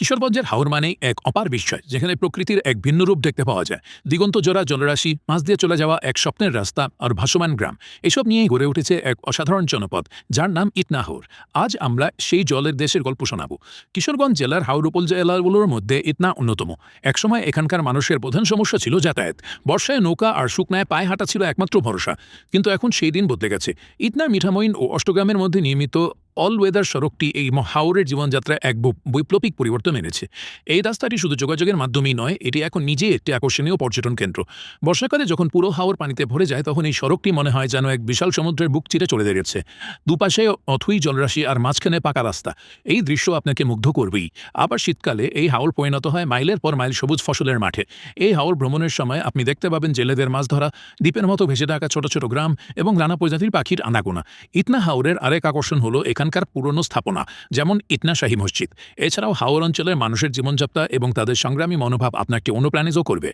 কিশোরগঞ্জের হাওর মানেই এক অপার বিস্ময়, যেখানে প্রকৃতির এক ভিন্ন রূপ দেখতে পাওয়া যায়। দিগন্ত জোড়া জলরাশি, মাছ দিয়ে চলে যাওয়া এক স্বপ্নের রাস্তা আর ভাসমান গ্রাম। এসব নিয়েই গড়ে উঠেছে এক অসাধারণ জনপদ, যার নাম ইটনাহর। আজ আমরা সেই জলের দেশের গল্প শোনাব। কিশোরগঞ্জ জেলার হাওর উপজেলাগুলোর মধ্যে ইটনা অন্যতম। একসময় এখানকার মানুষের প্রধান সমস্যা ছিল যাতায়াত। বর্ষায় নৌকা আর শুকনায় পায়ে হাঁটা ছিল একমাত্র ভরসা। কিন্তু এখন সেই দিন বদলে গেছে। ইটনা মিঠামইন ও অষ্টগ্রামের মধ্যে নির্মিত অল ওয়েদার সড়কটি এই হাওরের জীবনযাত্রায় এক বৈপ্লবিক পরিবর্তন এনেছে। এই রাস্তাটি শুধু যোগাযোগের মাধ্যমেই নয়, এটি এখন নিজেই একটি আকর্ষণীয় পর্যটন কেন্দ্র। বর্ষাকালে যখন পুরো হাওর পানিতে ভরে যায়, তখন এই সড়কটি মনে হয় যেন এক বিশাল সমুদ্রের বুক চিরে চলে দাঁড়িয়েছে। দুপাশে অথুই জলরাশি আর মাঝখানে পাকা রাস্তা। এই দৃশ্য আপনাকে মুগ্ধ করবেই। আবার শীতকালে এই হাওর পরিণত হয় মাইলের পর মাইল সবুজ ফসলের মাঠে। এই হাওর ভ্রমণের সময় আপনি দেখতে পাবেন জেলেদের মাছ ধরা, দ্বীপের মতো ভেসে থাকা ছোট ছোট গ্রাম এবং নানা প্রজাতির পাখির আনাগোনা। ইতনা হাওরের আরেক আকর্ষণ হলো এখানকার পুরনো স্থাপনা, যেমন ইটনা শাহী মসজিদ। এছাড়াও হাওর অঞ্চলের মানুষের জীবনযাত্রা এবং তাদের সংগ্রামী মনোভাব আপনাকে অনুপ্রাণিত করবে।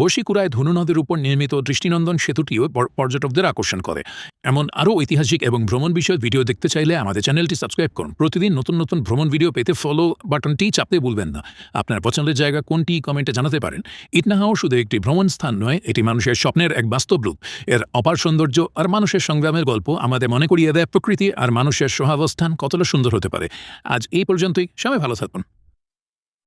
বসিকুড়ায় ধনু নদীর উপর নির্মিত দৃষ্টিনন্দন সেতুটিও পর্যটকদের আকর্ষণ করে। এমন আরও ঐতিহাসিক এবং ভ্রমণ বিষয়ক ভিডিও দেখতে চাইলে আমাদের চ্যানেলটি সাবস্ক্রাইব করুন। প্রতিদিন নতুন নতুন ভ্রমণ ভিডিও পেতে ফলো বাটনটি চাপতে ভুলবেন না। আপনার পছন্দের জায়গা কোনটি কমেন্টে জানাতে পারেন। ইটনা হাওর শুধু একটি ভ্রমণ স্থান নয়, এটি মানুষের স্বপ্নের এক বাস্তব রূপ। এর অপার সৌন্দর্য আর মানুষের সংগ্রামের গল্প আমাদের মনে করিয়ে দেয় প্রকৃতি আর মানুষের সহাবস্থান কতটা সুন্দর হতে পারে। আজ এই পর্যন্তই, সবাই ভালো থাকুন